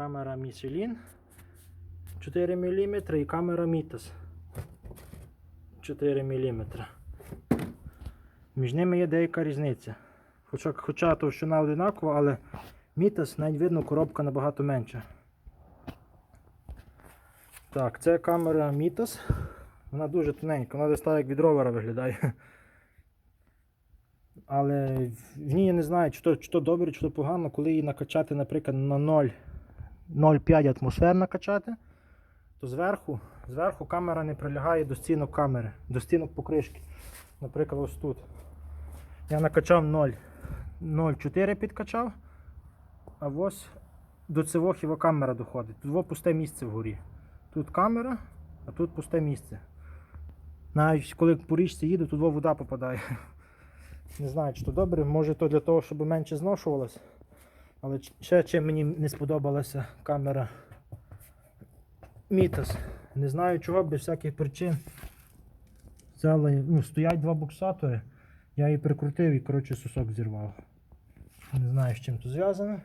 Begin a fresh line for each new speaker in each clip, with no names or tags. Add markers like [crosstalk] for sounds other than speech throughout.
Камера Michelin 4 мм і камера Mitas 4 мм. Між ними є деяка різниця. Хоча, хоча товщина одинакова, але Mitas навіть видно коробка набагато менша. Так, це камера Mitas. Вона дуже тоненька, вона десь так як від ровера виглядає. Але в ній я не знаю, чи то, чи то добре, чи то погано, коли її накачати, наприклад, на 0, 0,5 атмосфер накачати, то зверху, зверху камера не прилягає до стінок камери, до стінок покришки. Наприклад, ось тут. Я накачав 0,4 підкачав, а ось до цього хіба камера доходить. Тут пусте місце вгорі. Тут камера, а тут пусте місце. Навіть коли по річці їду, тут вода попадає. [laughs] Не знаю, чи то добре, може то для того, щоб менше зношувалось. Але ще чим мені не сподобалася камера Mitas. Не знаю чого, без всяких причин. Взяли, ну, стоять два буксатори. Я її прикрутив і коротше сусок зірвав. Не знаю, з чим це зв'язано.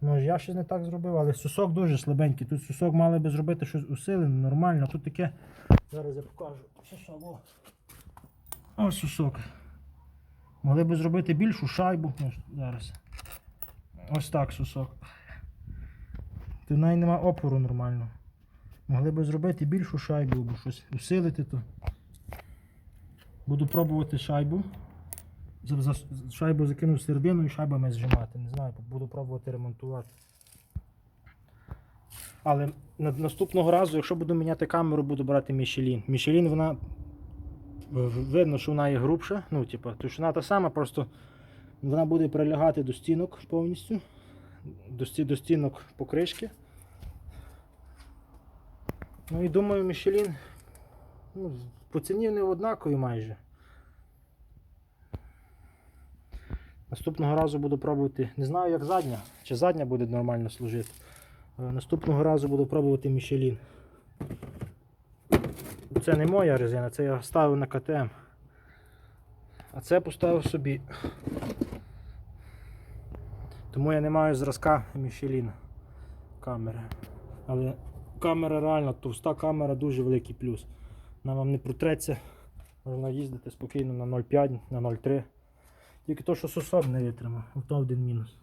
Може я щось не так зробив, але сусок дуже слабенький. Тут сусок мали би зробити щось усилене, нормально. Тут таке. Зараз я покажу. Сусок. Ось сусок. Могли б зробити більшу шайбу. Зараз. Ось так сусок. Тут навіть нема опору нормально. Могли б зробити більшу шайбу або щось усилити то. Буду пробувати шайбу. Шайбу закинув середину і шайбами зжимати. Не знаю, буду пробувати ремонтувати. Але на, наступного разу, якщо буду міняти камеру, буду брати Michelin. Michelin вона видно, що вона є грубша. Ну, типу, товщина та сама, просто вона буде прилягати до стінок повністю, до, сті- до стінок покришки. Ну і думаю, Мішелін ну, по ціні не однакові майже. Наступного разу буду пробувати, не знаю як задня, чи задня буде нормально служити. Наступного разу буду пробувати Мішелін. Це не моя резина, це я ставив на КТМ. А це поставив собі. Тому я не маю зразка Michelin камери. Але камера реально товста камера дуже великий плюс. Вона вам не протреться. Можна їздити спокійно на 0,5, на 0,3. Тільки то, що сусок не витримав. то один мінус.